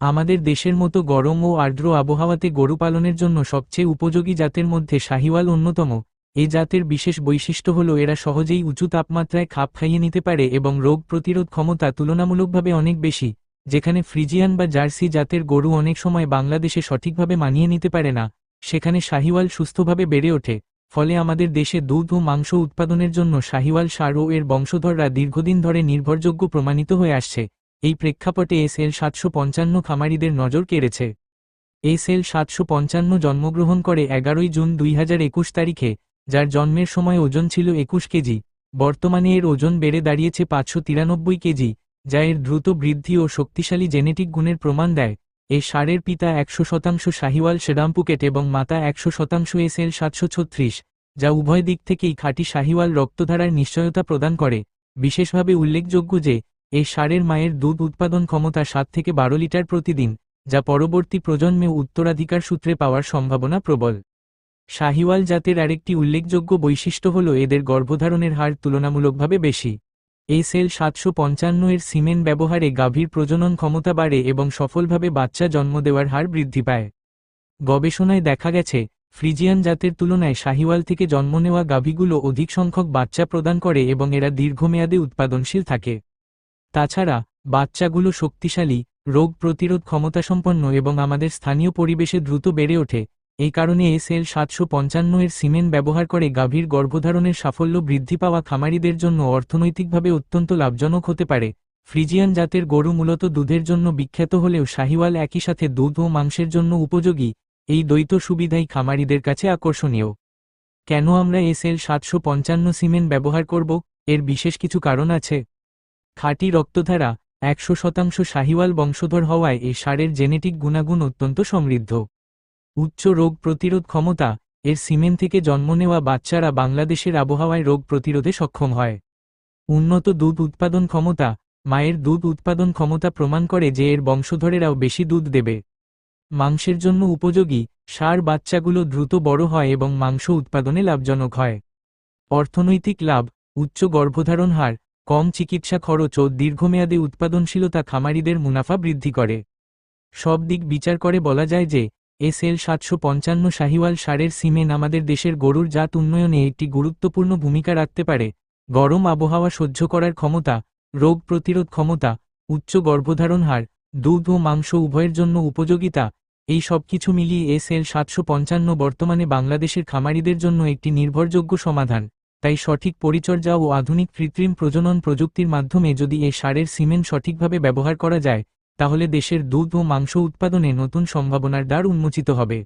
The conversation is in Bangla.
আমাদের দেশের মতো গরম ও আর্দ্র আবহাওয়াতে গরু পালনের জন্য সবচেয়ে উপযোগী জাতের মধ্যে শাহিওয়াল অন্যতম। এ জাতের বিশেষ বৈশিষ্ট্য হল এরা সহজেই উঁচু তাপমাত্রায় খাপ খাইয়ে নিতে পারে এবং রোগ প্রতিরোধ ক্ষমতা তুলনামূলকভাবে অনেক বেশি, যেখানে ফ্রিজিয়ান বা জার্সি জাতের গরু অনেক সময় বাংলাদেশে সঠিকভাবে মানিয়ে নিতে পারে না। সেখানে শাহিওয়াল সুস্থভাবে বেড়ে ওঠে, ফলে আমাদের দেশে দুধ ও মাংস উৎপাদনের জন্য শাহিওয়াল সার ও এর বংশধররা দীর্ঘদিন ধরে নির্ভরযোগ্য প্রমাণিত হয়ে আসছে। এই প্রেক্ষাপটে এস এল সাতশো পঞ্চান্ন খামারিদের নজর কেড়েছে। এস এল সাতশো পঞ্চান্ন জন্মগ্রহণ করে এগারোই জুন দুই একুশ তারিখে, যার জন্মের সময় ওজন ছিল একুশ কেজি, বর্তমানে এর ওজন বেড়ে দাঁড়িয়েছে পাঁচশো তিরানব্বই কেজি, যা এর দ্রুত বৃদ্ধি ও শক্তিশালী জেনেটিক গুণের প্রমাণ দেয়। এই সারের পিতা একশো শতাংশ শাহিওয়াল সেডামপুকেট এবং মাতা একশো শতাংশ এস এল সাতশো ছত্রিশ, যা উভয় দিক থেকেই খাঁটি শাহিওয়াল রক্তধারার নিশ্চয়তা প্রদান করে। বিশেষভাবে উল্লেখযোগ্য যে এই সারের মায়ের দুধ উৎপাদন ক্ষমতা সাত থেকে বারো লিটার প্রতিদিন, যা পরবর্তী প্রজন্মে উত্তরাধিকার সূত্রে পাওয়ার সম্ভাবনা প্রবল। শাহিওয়াল জাতের আরেকটি উল্লেখযোগ্য বৈশিষ্ট্য হল এদের গর্ভধারণের হার তুলনামূলকভাবে বেশি। এই সেল সাতশো পঞ্চান্ন এর সিমেন্ট ব্যবহারে গাভীর প্রজনন ক্ষমতা বাড়ে এবং সফলভাবে বাচ্চা জন্ম দেওয়ার হার বৃদ্ধি পায়। গবেষণায় দেখা গেছে, ফ্রিজিয়ান জাতের তুলনায় শাহিওয়াল থেকে জন্ম নেওয়া গাভীগুলো অধিক সংখ্যক বাচ্চা প্রদান করে এবং এরা দীর্ঘমেয়াদে উৎপাদনশীল থাকে। তাছাড়া, বাচ্চাগুলো শক্তিশালী, রোগ প্রতিরোধ ক্ষমতাসম্পন্ন এবং আমাদের স্থানীয় পরিবেশে দ্রুত বেড়ে ওঠে। এই কারণে এস এল সাতশো পঞ্চান্ন এর সিমেন্ট ব্যবহার করে গাভীর গর্ভধারণের সাফল্য বৃদ্ধি পাওয়া খামারিদের জন্য অর্থনৈতিকভাবে অত্যন্ত লাভজনক হতে পারে। ফ্রিজিয়ান জাতের গরু মূলত দুধের জন্য বিখ্যাত হলেও শাহিওয়াল একই সাথে দুধ ও মাংসের জন্য উপযোগী। এই দ্বৈত সুবিধাই খামারিদের কাছে আকর্ষণীয়। কেন আমরা এস এল সাতশো পঞ্চান্ন সিমেন্ট ব্যবহার করব? এর বিশেষ কিছু কারণ আছে। খাঁটি রক্তধারা, একশো শতাংশ শাহিওয়াল বংশধর হওয়ায় এ সারের জেনেটিক গুণাগুণ অত্যন্ত সমৃদ্ধ। উচ্চ রোগ প্রতিরোধ ক্ষমতা, এর সিমেন্ট থেকে জন্ম নেওয়া বাচ্চারা বাংলাদেশের আবহাওয়ায় রোগ প্রতিরোধে সক্ষম হয়। উন্নত দুধ উৎপাদন ক্ষমতা, মায়ের দুধ উৎপাদন ক্ষমতা প্রমাণ করে যে এর বংশধরেরাও বেশি দুধ দেবে। মাংসের জন্য উপযোগী, সার বাচ্চাগুলো দ্রুত বড় হয় এবং মাংস উৎপাদনে লাভজনক হয়। অর্থনৈতিক লাভ, উচ্চ গর্ভধারণ হার কম চিকিৎসা খরচ ও দীর্ঘমেয়াদে উৎপাদনশীলতা খামারিদের মুনাফা বৃদ্ধি করে। সব দিক বিচার করে বলা যায় যে এস এল সাতশো পঞ্চান্ন শাহিওয়াল সারের সিমেন আমাদের দেশের গরুর জাত উন্নয়নে একটি গুরুত্বপূর্ণ ভূমিকা রাখতে পারে। গরম আবহাওয়া সহ্য করার ক্ষমতা, রোগ প্রতিরোধ ক্ষমতা, উচ্চ গর্ভধারণ হার, দুধ ও মাংস উভয়ের জন্য উপযোগিতা, এই সব কিছু মিলিয়ে এস এল সাতশো পঞ্চান্ন বর্তমানে বাংলাদেশের খামারিদের জন্য একটি নির্ভরযোগ্য সমাধান। তাই সঠিক পরিচর্যা ও আধুনিক কৃত্রিম প্রজনন প্রযুক্তির মাধ্যমে যদি এ সারের সিমেন্ট সঠিকভাবে ব্যবহার করা যায়, তাহলে দেশের দুধ ও মাংস উৎপাদনে নতুন সম্ভাবনার দ্বার উন্মোচিত হবে।